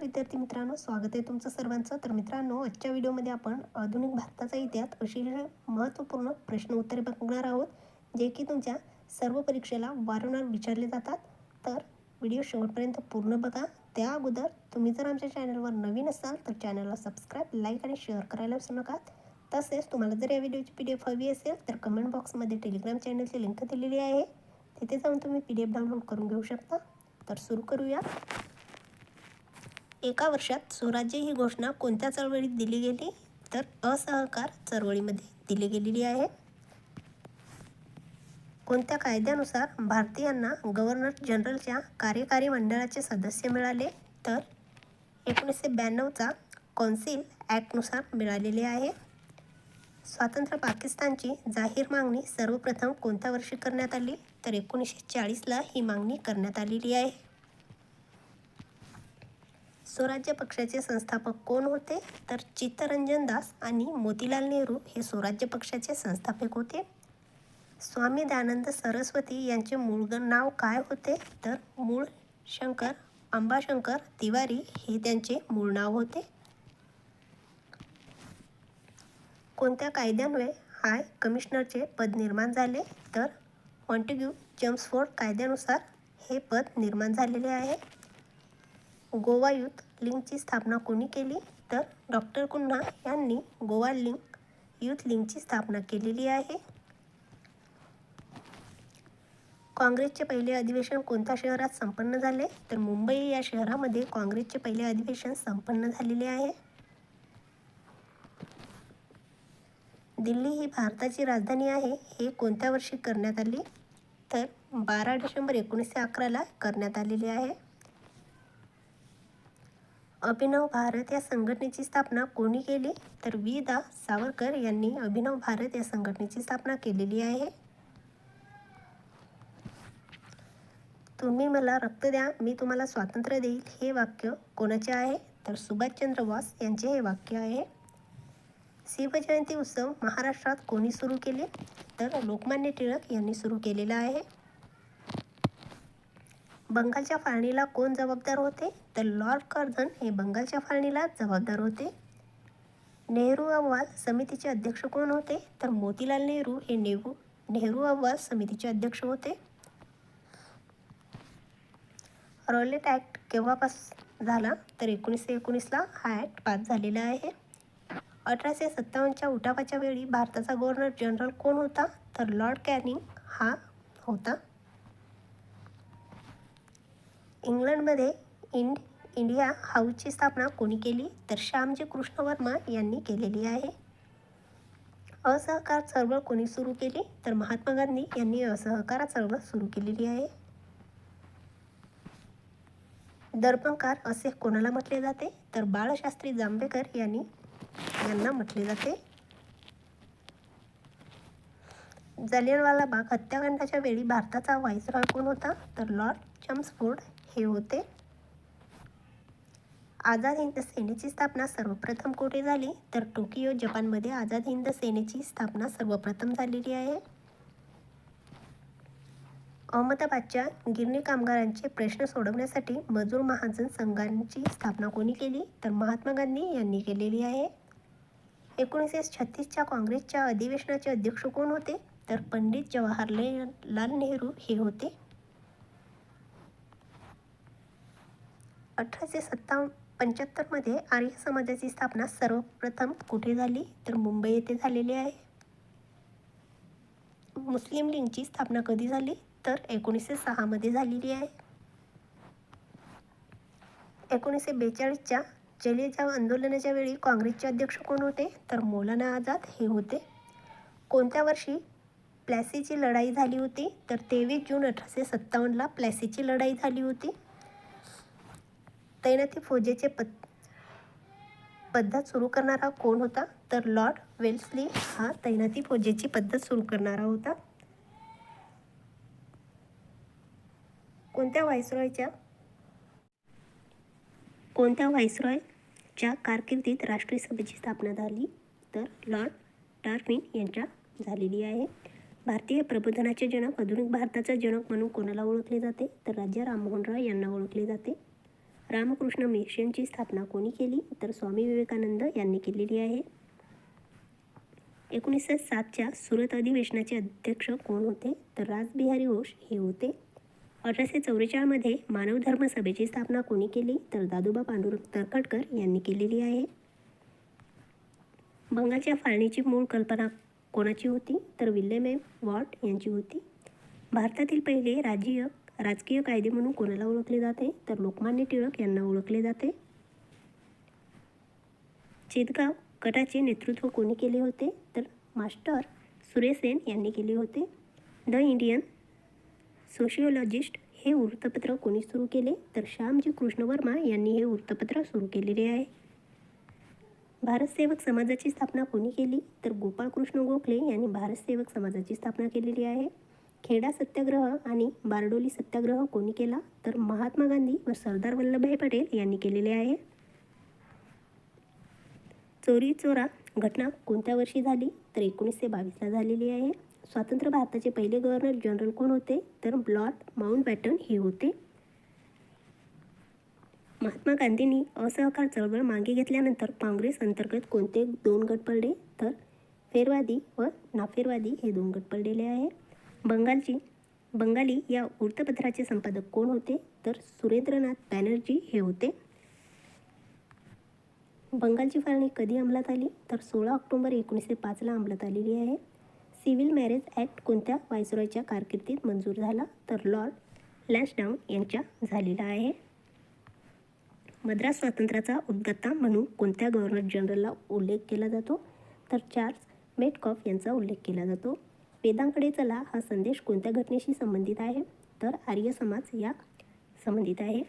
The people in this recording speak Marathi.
विद्यार्थी मित्रांनो स्वागत आहे तुमचं सर्वांचं. तर मित्रांनो आजच्या व्हिडिओमध्ये आपण आधुनिक भारताचा इतिहास अशी महत्त्वपूर्ण प्रश्न उत्तरे बघणार आहोत जे की तुमच्या सर्व परीक्षेला वारंवार विचारले जातात. तर व्हिडिओ शेवटपर्यंत पूर्ण बघा. त्या अगोदर तुम्ही जर आमच्या चॅनलवर नवीन असाल तर चॅनलला सबस्क्राईब लाईक आणि शेअर करायला विसरू नका. तसेच तुम्हाला जर या व्हिडिओची पी डी एफ हवी असेल तर कमेंट बॉक्समध्ये टेलिग्राम चॅनलची लिंक दिलेली आहे. तिथे जाऊन तुम्ही पी डी एफ डाउनलोड करून घेऊ शकता. तर सुरू करूया. एका वर्षात स्वराज्य ही घोषणा कोणत्या चळवळीत दिली गेली? तर असहकार चळवळीमध्ये दिली गेलेली आहे. कोणत्या कायद्यानुसार भारतीयांना गव्हर्नर जनरलच्या कार्यकारी मंडळाचे सदस्य मिळाले? तर एकोणीसशे ब्याण्णवचा कौन्सिल ॲक्टनुसार मिळालेले आहे. स्वातंत्र्य पाकिस्तानची जाहीर मागणी सर्वप्रथम कोणत्या वर्षी करण्यात आली? तर एकोणीसशे चाळीसला ही मागणी करण्यात आलेली आहे. स्वराज्य पक्षाचे संस्थापक कोण होते? तर चित्तरंजन दास आणि मोतीलाल नेहरू हे स्वराज्य पक्षाचे संस्थापक होते. स्वामी दयानंद सरस्वती यांचे मूळ ग- नाव काय होते? तर मूळ शंकर अंबाशंकर तिवारी हे त्यांचे मूळ नाव होते. कोणत्या कायद्यान्वये हाय कमिशनरचे पद निर्माण झाले? तर मॉन्टेग्यू जम्सफोर्ड कायद्यानुसार हे पद निर्माण झालेले आहे. गोवा युथ लिंकची स्थापना कोणी केली? तर डॉक्टर कुन्हा यांनी गोवा लिंक युथ लिंकची स्थापना केलेली आहे. काँग्रेसचे पहिले अधिवेशन कोणत्या शहरात संपन्न झाले? तर मुंबई या शहरामध्ये काँग्रेसचे पहिले अधिवेशन संपन्न झालेले आहे. दिल्ली ही भारताची राजधानी आहे हे कोणत्या वर्षी करण्यात आली? तर बारा डिसेंबर एकोणीसशे अकराला करण्यात आलेली आहे. अभिनव भारत या संघटनेची स्थापना कोणी केली? तर वी दा. सावरकर यांनी अभिनव भारत या संघटनेची स्थापना केलेली आहे. तुम्ही मला रक्त द्या मी तुम्हाला स्वातंत्र्य देईल हे वाक्य कोणाचे आहे? तर सुभाषचंद्र बोस यांचे हे वाक्य आहे. शिवजयंती उत्सव महाराष्ट्रात कोणी सुरू केले? तर लोकमान्य टिळक यांनी सुरू केलेला आहे. बंगालच्या फाळणीला कोण जबाबदार होते? तर लॉर्ड कर्झन हे बंगालच्या फाळणीला जबाबदार होते. नेहरू अहवाल समितीचे अध्यक्ष कोण होते? तर मोतीलाल नेहरू हे नेहरू नेहरू अहवाल समितीचे अध्यक्ष होते. रॉलेट ॲक्ट केव्हापास झाला? तर एकोणीसशे एकोणीसला हा ॲक्ट पास झालेला आहे. अठराशे सत्तावन्नच्या उठावाच्या वेळी भारताचा गव्हर्नर जनरल कोण होता? तर लॉर्ड कॅनिंग हा होता. इंग्लंडमध्ये इंड इंडिया हाऊसची स्थापना कोणी केली? तर श्यामजी कृष्ण वर्मा यांनी केलेली आहे. असहकार चळवळ कोणी सुरू केली? तर महात्मा गांधी यांनी असहकार चळवळ सुरू केलेली आहे. दर्पणकार असे कोणाला म्हटले जाते? तर बाळशास्त्री जांभेकर यांनी यांना म्हटले जाते. जालियनवाला बाग हत्याकांडाच्या वेळी भारताचा व्हाईसरॉय कोण होता? तर लॉर्ड चम्सफोर्ड हे होते. आझाद हिंद सेनेची स्थापना सर्वप्रथम कुठे झाली? तर टोकियो जपानमध्ये आझाद हिंद सेनेची स्थापना सर्वप्रथम झालेली आहे. अहमदाबादच्या गिरणी कामगारांचे प्रश्न सोडवण्यासाठी मजूर महाजन संघांची स्थापना कोणी केली? तर महात्मा गांधी यांनी केलेली आहे. एकोणीसशे छत्तीसच्या काँग्रेसच्या अधिवेशनाचे अध्यक्ष कोण होते? तर पंडित जवाहरलाल नेहरू हे होते. अठराशे सत्तावन्न पंच्याहत्तरमध्ये आर्य समाजाची स्थापना सर्वप्रथम कुठे झाली? तर मुंबई येथे झालेली आहे. मुस्लिम लीगची स्थापना कधी झाली? तर एकोणीसशे सहामध्ये झालेली आहे. एकोणीसशे बेचाळीसच्या जलियाच्या आंदोलनाच्या वेळी काँग्रेसचे अध्यक्ष कोण होते? तर मौलाना आझाद हे होते. कोणत्या वर्षी प्लॅसीची लढाई झाली होती? तर तेवीस जून अठराशे सत्तावन्नला प्लॅसीची लढाई झाली होती. तैनाती फौजेचे पद पद्धत सुरू करणारा कोण होता? तर लॉर्ड वेल्सली हा तैनाती फौजेची पद्धत सुरू करणारा होता. कोणत्या व्हायसरॉयच्या कोणत्या व्हायसरॉयच्या कारकिर्दीत राष्ट्रीय सभेची स्थापना झाली? तर लॉर्ड डार्विन यांच्या झालेली आहे. भारतीय प्रबोधनाचे जनक आधुनिक भारताचा जनक म्हणून कोणाला ओळखले जाते? तर राजा राममोहन रॉय यांना ओळखले जाते. रामकृष्ण मिशनची स्थापना कोणी केली? तर स्वामी विवेकानंद यांनी केलेली आहे. एकोणीसशे सातच्या सुरत अधिवेशनाचे अध्यक्ष कोण होते? तर राजबिहारी घोष हे होते. अठराशे चौवेचाळमध्ये मानव धर्म सभेची स्थापना कोणी केली? तर दादोबा पांडुरंग तरखडकर यांनी केलेली आहे. बंगालच्या फाळणीची मूळ कल्पना कोणाची होती? तर विल्यम एम वॉट यांची होती. भारतातील पहिले राज्य राजकीय कायदे म्हणून कोणाला ओळखले जाते? तर लोकमान्य टिळक यांना ओळखले जाते. चेतगाव गटाचे नेतृत्व कोणी केले होते? तर मास्टर सुरेसेन यांनी केले होते. द इंडियन सोशिओलॉजिस्ट हे वृत्तपत्र कोणी सुरू केले? तर श्यामजी कृष्ण वर्मा यांनी हे वृत्तपत्र सुरू केलेले आहे. भारत सेवक समाजाची स्थापना कोणी केली? तर गोपाळकृष्ण गोखले यांनी भारत सेवक समाजाची स्थापना केलेली आहे. खेडा सत्याग्रह आणि बारडोली सत्याग्रह कोणी केला? तर महात्मा गांधी व सरदार वल्लभभाई पटेल यांनी केलेले आहे. चोरी चोरा घटना कोणत्या वर्षी झाली? तर एकोणीसशे बावीसला झालेली आहे. स्वातंत्र्य भारताचे पहिले गव्हर्नर जनरल कोण होते? तर ब्लॉट माउंट बॅटन हे होते. महात्मा गांधींनी असहकार चळवळ मागे घेतल्यानंतर काँग्रेस अंतर्गत कोणते दोन गट पडले? तर फेरवादी व नाफेरवादी हे दोन गट पडलेले आहे. बंगालची बंगाली या वृत्तपत्राचे संपादक कोण होते? तर सुरेंद्रनाथ बॅनर्जी हे होते. बंगालची फाळणी कधी अंमलात आली? तर सोळा ऑक्टोबर एकोणीसशे पाचला अंमलात आलेली आहे. सिव्हिल मॅरेज ॲक्ट कोणत्या वायसरॉयच्या कारकिर्दीत मंजूर झाला? तर लॉर्ड लॅन्सडाऊन यांच्या झालेला आहे. मद्रास स्वातंत्र्याचा उद्गत्ता म्हणून कोणत्या गव्हर्नर जनरलला उल्लेख केला जातो? तर चार्ल्स मेटकॉफ यांचा उल्लेख केला जातो. वेदांकडे चला हा संदेश कोणत्या घटनेशी संबंधित आहे? तर आर्य समाज या संबंधित आहे.